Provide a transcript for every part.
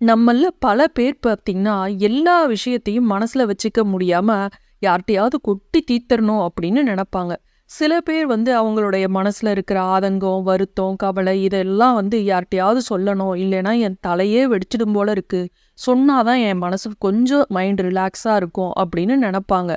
நம்மள பல பேர் பார்த்தீங்கன்னா, எல்லா விஷயத்தையும் மனசில் வச்சுக்க முடியாமல் யார்கிட்டையாவது கொட்டி தீர்த்தரணும் அப்படின்னு நினப்பாங்க சில பேர் வந்து அவங்களுடைய மனசில் இருக்கிற ஆதங்கம், வருத்தம், கவலை இதெல்லாம் வந்து யார்கிட்டையாவது சொல்லணும். இல்லைன்னா என் தலையே வெடிச்சிடும் போல இருக்குது சொன்னால் தான் என் மனசுக்கு கொஞ்சம் மைண்ட் ரிலாக்ஸாக இருக்கும் அப்படின்னு நினப்பாங்க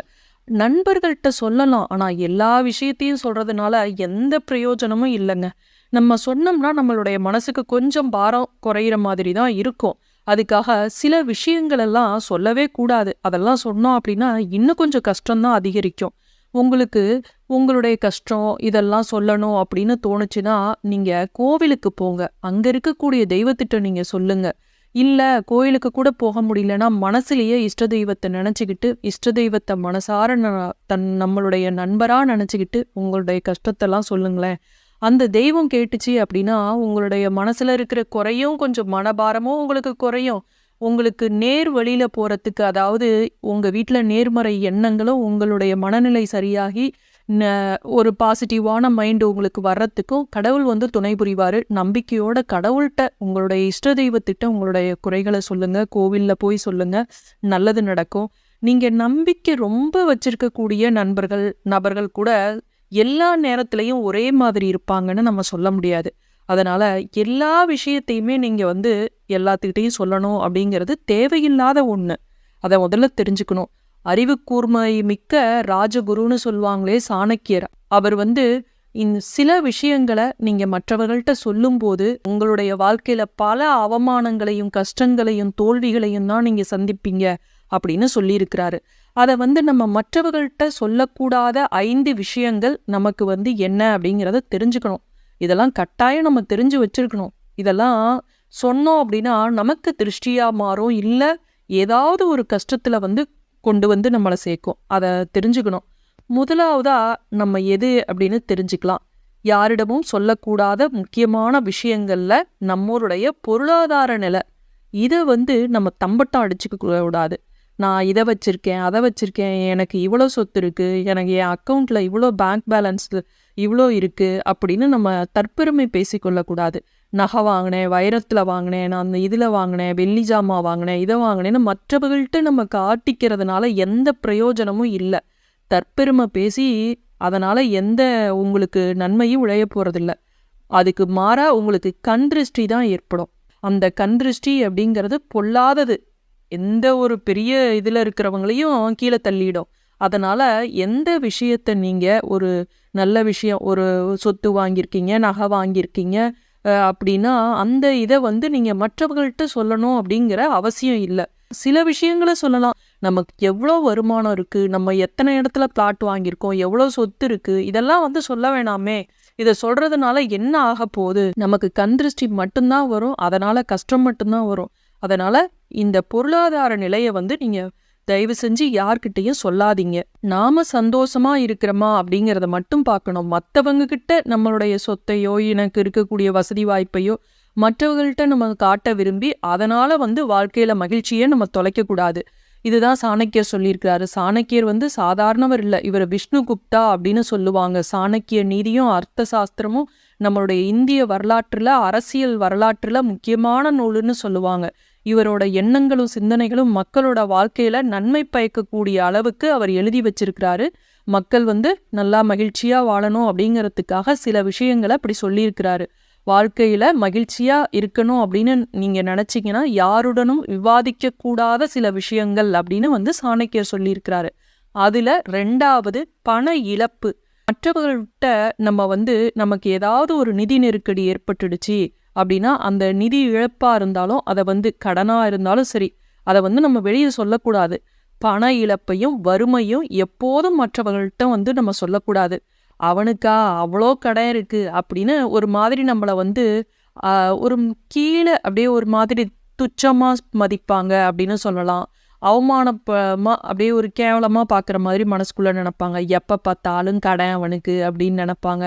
நண்பர்கள்ட்ட சொல்லலாம். ஆனால் எல்லா விஷயத்தையும் சொல்கிறதுனால எந்த பிரயோஜனமும் இல்லைங்க நம்ம சொன்னோம்னா நம்மளுடைய மனசுக்கு கொஞ்சம் பாரம் குறையிற மாதிரி தான் இருக்கும். அதுக்காக சில விஷயங்களெல்லாம் சொல்லவே கூடாது. அதெல்லாம் சொன்னோம் அப்படின்னா, இன்னும் கொஞ்சம் கஷ்டம் தான் அதிகரிக்கும். உங்களுக்கு உங்களுடைய கஷ்டம் இதெல்லாம் சொல்லணும் அப்படின்னு தோணுச்சுன்னா, நீங்கள் கோவிலுக்கு போங்க. அங்கே இருக்கக்கூடிய தெய்வத்திட்ட நீங்கள் சொல்லுங்கள் இல்லை கோயிலுக்கு கூட போக முடியலன்னா, மனசுலேயே இஷ்ட தெய்வத்தை நினச்சிக்கிட்டு இஷ்ட தெய்வத்தை மனசார தன் நம்மளுடைய நண்பராக நினச்சிக்கிட்டு உங்களுடைய கஷ்டத்தெல்லாம் சொல்லுங்களேன். அந்த தெய்வம் கேட்டுச்சு அப்படின்னா, உங்களுடைய மனசில் இருக்கிற குறையும் கொஞ்சம் மனபாரமும் உங்களுக்கு குறையும். உங்களுக்கு நேர் வழியில் போகிறதுக்கு அதாவது உங்கள் வீட்டில் நேர்மறை எண்ணங்களும், உங்களுடைய மனநிலை சரியாகி, ஒரு பாசிட்டிவான மைண்டு உங்களுக்கு வர்றதுக்கும் கடவுள் வந்து துணை புரிவார் நம்பிக்கையோட கடவுள்கிட்ட உங்களுடைய இஷ்ட தெய்வத்திட்ட உங்களுடைய குறைகளை சொல்லுங்கள் கோவிலில் போய் சொல்லுங்கள் நல்லது நடக்கும். நீங்கள் நம்பிக்கை ரொம்ப வச்சிருக்கக்கூடிய நண்பர்கள், நபர்கள் கூட எல்லா நேரத்துலையும் ஒரே மாதிரி இருப்பாங்கன்னு நம்ம சொல்ல முடியாது. அதனால் எல்லா விஷயத்தையுமே நீங்கள் வந்து எல்லாத்துக்கிட்டேயும் சொல்லணும் அப்படிங்கிறது தேவையில்லாத ஒன்று அதை முதல்ல தெரிஞ்சுக்கணும். அறிவு கூர்மை மிக்க ராஜகுருன்னு சொல்லுவாங்களே சாணக்கியர். அவர் வந்து இந்த சில விஷயங்களை நீங்கள் மற்றவர்கள்ட்ட சொல்லும்போது, உங்களுடைய வாழ்க்கையில் பல அவமானங்களையும், கஷ்டங்களையும், தோல்விகளையும் தான் நீங்கள் சந்திப்பீங்க அப்படின்னு சொல்லியிருக்கிறாரு. அத வந்து நம்ம மற்றவர்கள்ட்ட சொல்லக்கூடாத ஐந்து விஷயங்கள் நமக்கு வந்து என்ன அப்படிங்கிறத தெரிஞ்சுக்கணும். இதெல்லாம் கட்டாயம் நம்ம தெரிஞ்சு வச்சிருக்கணும். இதெல்லாம் சொன்னோம் அப்படின்னா, நமக்கு திருஷ்டியா மாறும். இல்ல ஏதாவது ஒரு கஷ்டத்துல வந்து கொண்டு வந்து நம்மள சேர்க்கும். அத தெரிஞ்சுக்கணும். முதலாவதா நம்ம எது அப்படின்னு தெரிஞ்சுக்கலாம். யாரிடமும் சொல்லக்கூடாத முக்கியமான விஷயங்கள்ல நம்மளுடைய பொருளாதார நிலை. இத வந்து நம்ம தம்பட்டம் அடிச்சுக்க கூடாது. நான் இதை வச்சுருக்கேன் அதை வச்சுருக்கேன் எனக்கு இவ்வளோ சொத்து இருக்குது எனக்கு என் அக்கௌண்ட்டில் இவ்வளோ பேங்க் பேலன்ஸ் இவ்வளோ இருக்குது அப்படின்னு நம்ம தற்பெருமை பேசிக்கொள்ளக்கூடாது. நகை வாங்கினேன், வைரத்தில் வாங்கினேன், நான் அந்த இதில் வாங்கினேன், வெள்ளி ஜாமான் வாங்கினேன், இதை வாங்கினேன்னு மற்றவர்கள்ட்ட நம்ம காட்டிக்கிறதுனால எந்த பிரயோஜனமும் இல்லை தற்பெருமை பேசி அதனால் எந்த உங்களுக்கு நன்மையும் உழைய போகிறதில்ல அதுக்கு மாறாக உங்களுக்கு கண் திருஷ்டி தான் ஏற்படும். அந்த கண் திருஷ்டி அப்படிங்கிறது பொல்லாதது. எந்த ஒரு பெரிய இதில் இருக்கிறவங்களையும் கீழே தள்ளிடும். அதனால் எந்த விஷயத்த நீங்கள் ஒரு நல்ல விஷயம் ஒரு சொத்து வாங்கியிருக்கீங்க, நகை வாங்கியிருக்கீங்க அப்படின்னா, அந்த இதை வந்து நீங்கள் மற்றவர்கள்ட்ட சொல்லணும் அப்படிங்கிற அவசியம் இல்லை சில விஷயங்களை சொல்லலாம். நமக்கு எவ்வளோ வருமானம் இருக்குது நம்ம எத்தனை இடத்துல பிளாட் வாங்கியிருக்கோம், எவ்வளோ சொத்து இருக்குது இதெல்லாம் வந்து சொல்ல வேணாமே. இதை சொல்கிறதுனால என்ன ஆகப்போகுது? நமக்கு கண் திருஷ்டி மட்டும் தான் வரும். அதனால் கஷ்டம் மட்டும்தான் வரும். அதனால் இந்த பொருளாதார நிலையை வந்து நீங்கள் தயவு செஞ்சு யார்கிட்டையும் சொல்லாதீங்க. நாம சந்தோஷமா இருக்கிறோமா அப்படிங்கிறத மட்டும் பார்க்கணும். மற்றவங்கக்கிட்ட கிட்ட நம்மளுடைய சொத்தையோ, எனக்கு இருக்கக்கூடிய வசதி வாய்ப்பையோ மற்றவர்கள்ட்ட நம்ம காட்ட விரும்பி, அதனால வந்து வாழ்க்கையில மகிழ்ச்சியை நம்ம தொலைக்கக்கூடாது. இதுதான் சாணக்கியர் சொல்லியிருக்கிறாரு. சாணக்கியர் வந்து சாதாரணவர் இல்லை இவர் விஷ்ணு குப்தா அப்படின்னு சொல்லுவாங்க. சாணக்கிய நீதியும், அர்த்த சாஸ்திரமும் நம்மளுடைய இந்திய வரலாற்றில் அரசியல் வரலாற்றில் முக்கியமான நூலுன்னு சொல்லுவாங்க. இவரோட எண்ணங்களும், சிந்தனைகளும் மக்களோட வாழ்க்கையில் நன்மை பயக்கக்கூடிய அளவுக்கு அவர் எழுதி வச்சிருக்கிறாரு. மக்கள் வந்து நல்லா மகிழ்ச்சியாக வாழணும் அப்படிங்கிறதுக்காக சில விஷயங்களை அப்படி சொல்லியிருக்கிறாரு. வாழ்க்கையில் மகிழ்ச்சியாக இருக்கணும் அப்படின்னு நீங்கள் நினச்சிங்கன்னா யாருடனும் விவாதிக்கக்கூடாத சில விஷயங்கள் அப்படின்னு வந்து சாணக்கியர் சொல்லியிருக்கிறாரு. அதில் ரெண்டாவது பண இழப்பு. மற்றவர்கள்ட்ட நம்ம வந்து நமக்கு ஏதாவது ஒரு நிதி நெருக்கடி ஏற்பட்டுடுச்சு அப்படின்னா, அந்த நிதி இழப்பாக இருந்தாலும், அதை வந்து கடனாக இருந்தாலும் சரி, அதை வந்து நம்ம வெளியே சொல்லக்கூடாது. பண இழப்பையும், வறுமையும் எப்போதும் மற்றவர்கள்ட்ட வந்து நம்ம சொல்லக்கூடாது. அவனுக்கா அவ்வளோ கடன் இருக்குது அப்படின்னு ஒரு மாதிரி நம்மளை வந்து ஒரு கீழே அப்படியே ஒரு மாதிரி துச்சமாக மதிப்பாங்க அப்படின்னு சொல்லலாம். அவமானப்பமாக அப்படியே ஒரு கேவலமாக பார்க்குற மாதிரி மனசுக்குள்ளே நினப்பாங்க எப்போ பார்த்தாலும் கடன் அவனுக்கு அப்படின்னு நினப்பாங்க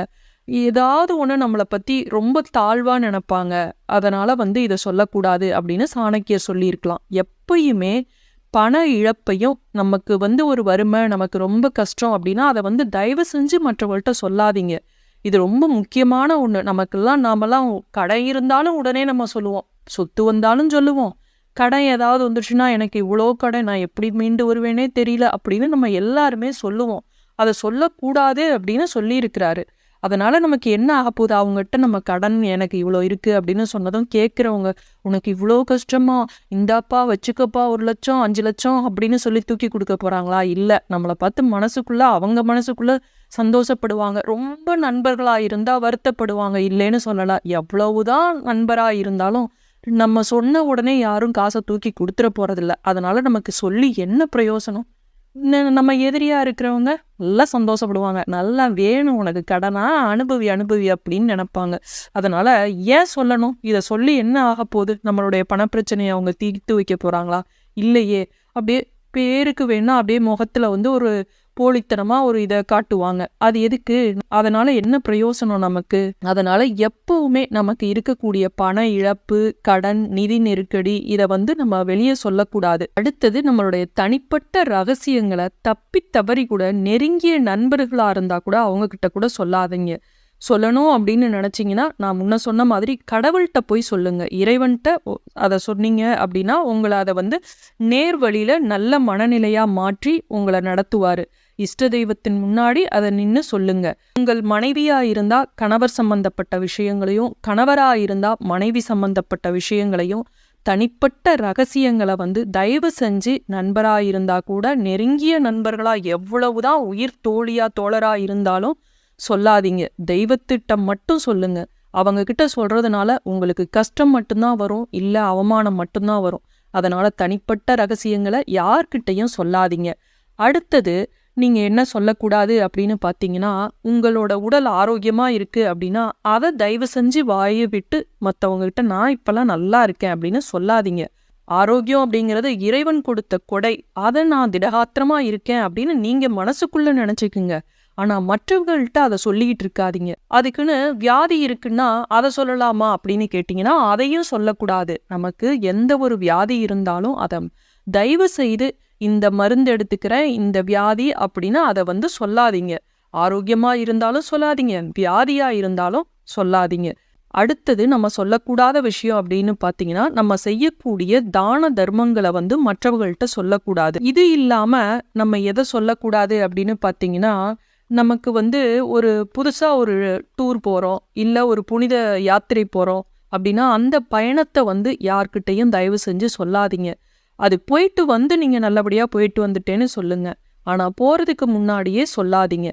ஏதாவது ஒன்று நம்மளை பற்றி ரொம்ப தாழ்வாக நினப்பாங்க அதனால் வந்து இதை சொல்லக்கூடாது அப்படின்னு சாணக்கியர் சொல்லியிருக்கலாம். எப்பயுமே பண இழப்பையும் நமக்கு வந்து ஒரு வறுமை, நமக்கு ரொம்ப கஷ்டம் அப்படின்னா, அதை வந்து தயவு செஞ்சு மற்றவர்கள்ட்ட சொல்லாதீங்க. இது ரொம்ப முக்கியமான ஒன்று நமக்கெல்லாம் நாமெல்லாம் கடை இருந்தாலும் உடனே நம்ம சொல்லுவோம். சொத்து வந்தாலும் சொல்லுவோம். கடன் ஏதாவது வந்துடுச்சுன்னா எனக்கு இவ்வளோ கடன் நான் எப்படி மீண்டு வருவேனே தெரியல அப்படின்னு நம்ம எல்லாருமே சொல்லுவோம் அதை சொல்லக்கூடாது அப்படின்னு சொல்லியிருக்கிறாரு அதனால் நமக்கு என்ன ஆகப்போகுது? அவங்ககிட்ட நம்ம கடன் எனக்கு இவ்வளோ இருக்குது அப்படின்னு சொன்னதும் கேட்குறவங்க உனக்கு இவ்வளோ கஷ்டமா? இந்தாப்பா வச்சுக்கப்பா ஒரு லட்சம் அஞ்சு லட்சம் அப்படின்னு சொல்லி தூக்கி கொடுக்க போகிறாங்களா இல்லை. நம்மளை பார்த்து மனசுக்குள்ளே அவங்க மனசுக்குள்ளே சந்தோஷப்படுவாங்க. ரொம்ப நண்பர்களாக இருந்தால் வருத்தப்படுவாங்க. இல்லைன்னு சொல்லலாம் எவ்வளவுதான் நண்பராக இருந்தாலும் நம்ம சொன்ன உடனே யாரும் காசை தூக்கி கொடுத்துட போகிறதில்ல அதனால் நமக்கு சொல்லி என்ன பிரயோசனம்? நம்ம எதிரியாக இருக்கிறவங்க நல்லா சந்தோஷப்படுவாங்க. நல்லா வேணும் உனக்கு. கடனா அனுபவி அனுபவி அப்படின்னு நினைப்பாங்க. அதனால் ஏன் சொல்லணும்? இதை சொல்லி என்ன ஆக போகுது? நம்மளுடைய பணப்பிரச்சனையை அவங்க தீர்த்து வைக்க போகிறாங்களா இல்லையே. அப்படியே பேருக்கு வேணால் அப்படியே முகத்தில் வந்து ஒரு போலித்தனமாக ஒரு இதை காட்டுவாங்க. அது எதுக்கு? அதனால் என்ன பிரயோசனம் நமக்கு? அதனால் எப்பவுமே நமக்கு இருக்கக்கூடிய பண இழப்பு கடன் நிதி நெருக்கடி இதை வந்து நம்ம வெளியே சொல்லக்கூடாது. அடுத்தது நம்மளுடைய தனிப்பட்ட ரகசியங்களை தப்பி தவறி கூட நெருங்கிய நண்பர்களாக இருந்தால் கூட அவங்க கிட்ட கூட சொல்லாதீங்க. சொல்லணும் அப்படின்னு நினச்சிங்கன்னா நான் முன்ன சொன்ன மாதிரி கடவுள்கிட்ட போய் சொல்லுங்கள் இறைவன்கிட்ட அதை சொன்னீங்க அப்படின்னா உங்களை அதை வந்து நேர் வழியில் நல்ல மனநிலையாக மாற்றி உங்களை நடத்துவார். இஷ்ட தெய்வத்தின் முன்னாடி அதை நின்று சொல்லுங்க. உங்கள் மனைவியா இருந்தா கணவர் சம்பந்தப்பட்ட விஷயங்களையும் கணவரா இருந்தா மனைவி சம்பந்தப்பட்ட விஷயங்களையும் தனிப்பட்ட ரகசியங்களை வந்து தயவு செஞ்சு நண்பராக இருந்தா கூட நெருங்கிய நண்பர்களாக எவ்வளவுதான் உயிர் தோழியா தோழராக இருந்தாலும் சொல்லாதீங்க. தெய்வத்திட்டம் மட்டும் சொல்லுங்க. அவங்க கிட்ட சொல்றதுனால உங்களுக்கு கஷ்டம் மட்டும்தான் வரும் இல்லை அவமானம் மட்டும்தான் வரும். அதனால தனிப்பட்ட ரகசியங்களை யார்கிட்டையும் சொல்லாதீங்க. அடுத்தது நீங்கள் என்ன சொல்லக்கூடாது அப்படின்னு பார்த்தீங்கன்னா உங்களோட உடல் ஆரோக்கியமாக இருக்குது அப்படின்னா அதை தயவு செஞ்சு வாயை விட்டு மற்றவங்கக்கிட்ட நான் இப்போல்லாம் நல்லா இருக்கேன் அப்படின்னு சொல்லாதீங்க. ஆரோக்கியம் அப்படிங்கிறது இறைவன் கொடுத்த கொடை. அதை நான் திடகாத்திரமாக இருக்கேன் அப்படின்னு நீங்கள் மனசுக்குள்ளே நினைச்சுக்குங்க. ஆனால் மற்றவர்கள்ட்ட அதை சொல்லிக்கிட்டு இருக்காதீங்க. அதுக்குன்னு வியாதி இருக்குன்னா அதை சொல்லலாமா அப்படின்னு கேட்டிங்கன்னா அதையும் சொல்லக்கூடாது. நமக்கு எந்த ஒரு வியாதி இருந்தாலும் அதை தயவு செய்து இந்த மருந்து எடுத்துக்கிறேன் இந்த வியாதி அப்படின்னு அதை வந்து சொல்லாதீங்க. ஆரோக்கியமா இருந்தாலும் சொல்லாதீங்க வியாதியா இருந்தாலும் சொல்லாதீங்க. அடுத்தது நம்ம சொல்லக்கூடாத விஷயம் அப்படின்னு பார்த்தீங்கன்னா நம்ம செய்யக்கூடிய தான தர்மங்களை வந்து மற்றவர்கள்ட்ட சொல்லக்கூடாது. இது இல்லாமல் நம்ம எதை சொல்லக்கூடாது அப்படின்னு பார்த்தீங்கன்னா நமக்கு வந்து ஒரு புதுசாக ஒரு டூர் போகிறோம் இல்லை ஒரு புனித யாத்திரை போகிறோம் அப்படின்னா அந்த பயணத்தை வந்து யார்கிட்டையும் தயவு செஞ்சு சொல்லாதீங்க. அது போயிட்டு வந்து நீங்க நல்லபடியா போயிட்டு வந்துட்டேன்னு சொல்லுங்க. ஆனா போறதுக்கு முன்னாடியே சொல்லாதீங்க.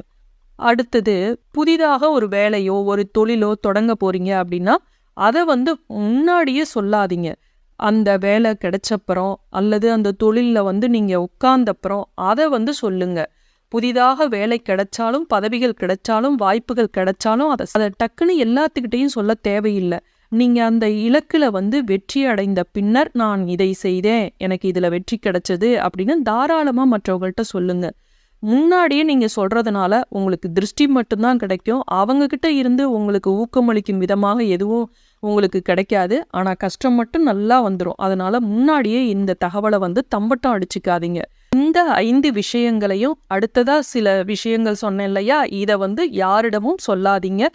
அடுத்தது புதிதாக ஒரு வேலையோ ஒரு தொழிலோ தொடங்க போறீங்க அப்படின்னா அதை வந்து முன்னாடியே சொல்லாதீங்க. அந்த வேலை கிடைச்சப்புறம் அல்லது அந்த தொழில்ல வந்து நீங்க உட்கார்ந்தப்புறம் அதை வந்து சொல்லுங்க. புதிதாக வேலை கிடைச்சாலும் பதவிகள் கிடைச்சாலும் வாய்ப்புகள் கிடைச்சாலும் அதை அதை டக்குன்னு எல்லாத்துக்கிட்டேயும் சொல்ல தேவையில்லை. நீங்கள் அந்த இலக்கில் வந்து வெற்றி அடைந்த பின்னர் நான் இதை செய்தேன். எனக்கு இதில் வெற்றி கிடைச்சது அப்படின்னு தாராளமாக மற்றவங்கள்ட்ட சொல்லுங்கள் முன்னாடியே நீங்கள் சொல்கிறதுனால உங்களுக்கு திருஷ்டி மட்டும்தான் கிடைக்கும். அவங்கக்கிட்ட இருந்து உங்களுக்கு ஊக்கமளிக்கும் விதமாக எதுவும் உங்களுக்கு கிடைக்காது. ஆனால் கஷ்டம் மட்டும் நல்லா வந்துடும் அதனால் முன்னாடியே இந்த தகவலை வந்து தம்பட்டம் அடிச்சுக்காதீங்க. இந்த ஐந்து விஷயங்களையும் அடுத்ததாக சில விஷயங்கள் சொன்னேன் இல்லையா? இதை வந்து யாரிடமும் சொல்லாதீங்க.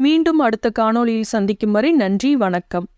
மீண்டும் அடுத்த காணொளியில் சந்திக்கும் வரை நன்றி வணக்கம்.